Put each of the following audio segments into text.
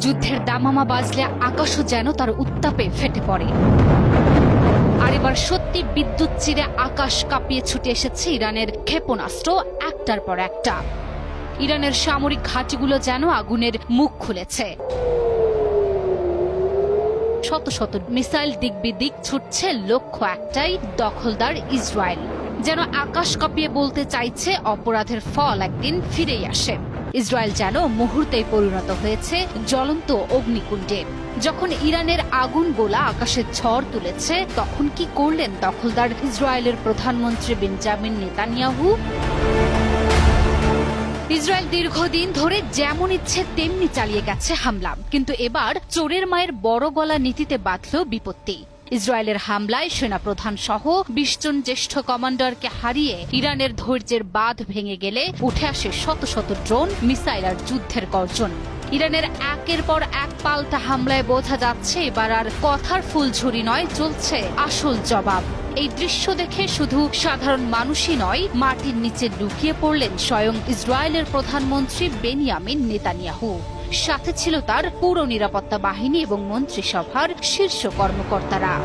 যুদ্ধের দামামা বাজলে আকাশও যেন তার উত্তাপে ফেটে পড়ে। আর এবার সত্যি বিদ্যুৎ চিরে আকাশ কাঁপিয়ে ছুটে এসেছে ইরানের ক্ষেপণাস্ত্র একটার পর একটা। ইরানের সামরিক ঘাঁটিগুলো যেন আগুনের মুখ খুলেছে। শত শত মিসাইল দিক বিদিক ছুটছে লক্ষ্য একটাই, দখলদার ইসরায়েল। যেন আকাশ কাঁপিয়ে বলতে চাইছে, অপরাধের ফল একদিন ফিরেই আসে। ইসরায়েল যেন মুহূর্তেই পরিণত হয়েছে জ্বলন্ত অগ্নিকুণ্ডে। যখন ইরানের আগুন গোলা আকাশের ঝড় তুলেছে, তখন কি করলেন দখলদার ইসরায়েলের প্রধানমন্ত্রী বেঞ্জামিন নেতানিয়াহু? ইসরায়েল দীর্ঘদিন ধরে যেমন ইচ্ছে তেমনি চালিয়ে গেছে হামলা, কিন্তু এবার চোরের মায়ের বড় গলা নীতিতে বাঁধল বিপত্তি। ইসরায়েলের হামলায় সেনাপ্রধান সহ বিশ জন জ্যেষ্ঠ কমান্ডারকে হারিয়ে ইরানের ধৈর্যের বাঁধ ভেঙে গেলে উঠে আসে শত শত ড্রোন, মিসাইল আর যুদ্ধের গর্জন। ইরানের একের পর এক পাল্টা হামলায় বোঝা যাচ্ছে এবার আর কথার ফুলঝুরি নয়, চলছে আসল জবাব। এই দৃশ্য দেখে শুধু সাধারণ মানুষই নয়, মাটির নিচে লুকিয়ে পড়লেন স্বয়ং ইসরায়েলের প্রধানমন্ত্রী বেনিয়ামিন নেতানিয়াহু। সাথে ছিল তার পুরো নিরাপত্তা বাহিনী এবং মন্ত্রিসভার শীর্ষ কর্মকর্তারা।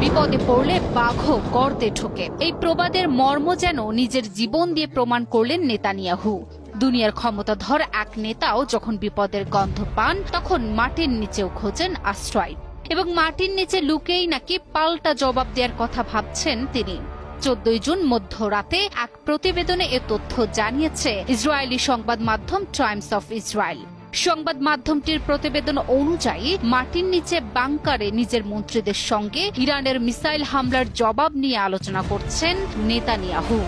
বিপদে পড়লে বাঘও গর্তে ঢোকে। এই প্রবাদের মর্ম যেন নিজের জীবন দিয়ে প্রমাণ করলেন নেতানিয়াহু। দুনিয়ার ক্ষমতাধর এক নেতাও যখন বিপদের গন্ধ পান, তখন মাটির নিচেও খোঁজেন আশ্রয়। এবং মাটির নিচে লুকেই নাকি পাল্টা জবাব দেওয়ার কথা ভাবছেন তিনি। চোদ্দই জুন মধ্যরাতে এক প্রতিবেদনে এ তথ্য জানিয়েছে ইসরায়েলি সংবাদ মাধ্যম টাইমস অফ ইসরায়েল। সংবাদ মাধ্যমটির প্রতিবেদন অনুযায়ী, মাটির নিচে বাংকারে নিজের মন্ত্রীদের সঙ্গে ইরানের মিসাইল হামলার জবাব নিয়ে আলোচনা করছেন নেতানিয়াহু।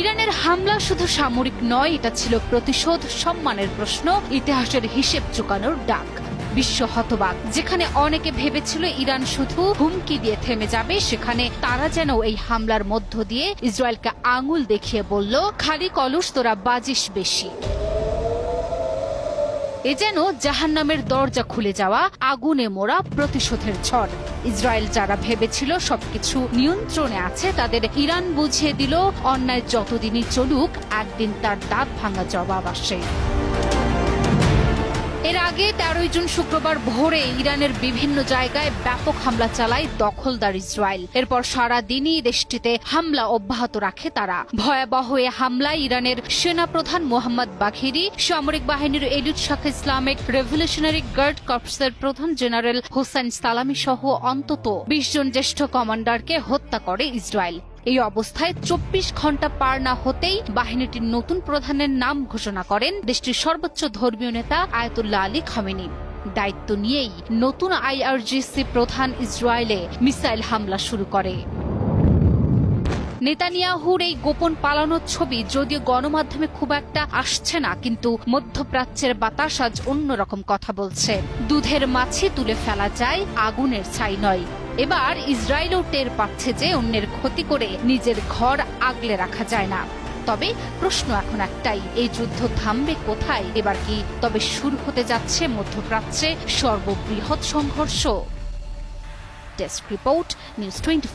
ইরানের হামলা শুধু সামরিক নয়, এটা ছিল প্রতিশোধ, সম্মানের প্রশ্ন, ইতিহাসের হিসেব চুকানোর ডাক। বিশ্ব হতবাক, যেখানে অনেকে ভেবেছিল ইরান শুধু হুমকি দিয়ে থেমে যাবে, সেখানে তারা যেন এই হামলার মধ্য দিয়ে ইসরায়েলকে আঙুল দেখিয়ে বলল, খালি কলস তোরা বাজিস বেশি। এ যেন জাহান্নামের দরজা খুলে যাওয়া, আগুনে মোড়া প্রতিশোধের ঝড়। ইসরায়েল যারা ভেবেছিল সবকিছু নিয়ন্ত্রণে আছে, তাদের ইরান বুঝিয়ে দিল, অন্যায় যতদিনই চলুক, একদিন তার দাঁত ভাঙা জবাব আসে। এর আগে তেরোই জুন শুক্রবার ভোরে ইরানের বিভিন্ন জায়গায় ব্যাপক হামলা চালায় দখলদার ইসরায়েল। এরপর সারা দিনই দেশটিতে হামলা অব্যাহত রাখে তারা। ভয়াবহ এ হামলায় ইরানের সেনাপ্রধান মোহাম্মদ বাঘিরি সামরিক বাহিনীর এলিট শাখা ইসলামিক রেভলিউশনারি গার্ড কর্পসের প্রধান জেনারেল হোসেন সালামি সহ অন্তত বিশ জন জ্যেষ্ঠ কমান্ডারকে হত্যা করে ইসরায়েল। এই অবস্থায় চব্বিশ ঘণ্টা পার না হতেই বাহিনীটির নতুন প্রধানের নাম ঘোষণা করেন দেশটির সর্বোচ্চ ধর্মীয় নেতা আয়তুল্লাহ আলী খামেনি। দায়িত্ব নিয়েই নতুন আইআরজিসি প্রধান ইসরায়েলে মিসাইল হামলা শুরু করে। নেতানিয়াহুর এই গোপন পালানোর ছবি যদিও গণমাধ্যমে খুব একটা আসছে না, কিন্তু মধ্যপ্রাচ্যের বাতাস আজ অন্যরকম কথা বলছে। দুধের মাছি তুলে ফেলা যায়, আগুনের ছাই নয়। এবার ইসরায়েলও টের পাচ্ছে যে অন্যের ক্ষতি করে নিজের ঘর আগলে রাখা যায় না। তবে প্রশ্ন এখন একটাই, এই যুদ্ধ থামবে কোথায়? এবার কি তবে শুরু হতে যাচ্ছে মধ্যপ্রাচ্যে সর্ববৃহৎ সংঘর্ষ? Desk report, news twenty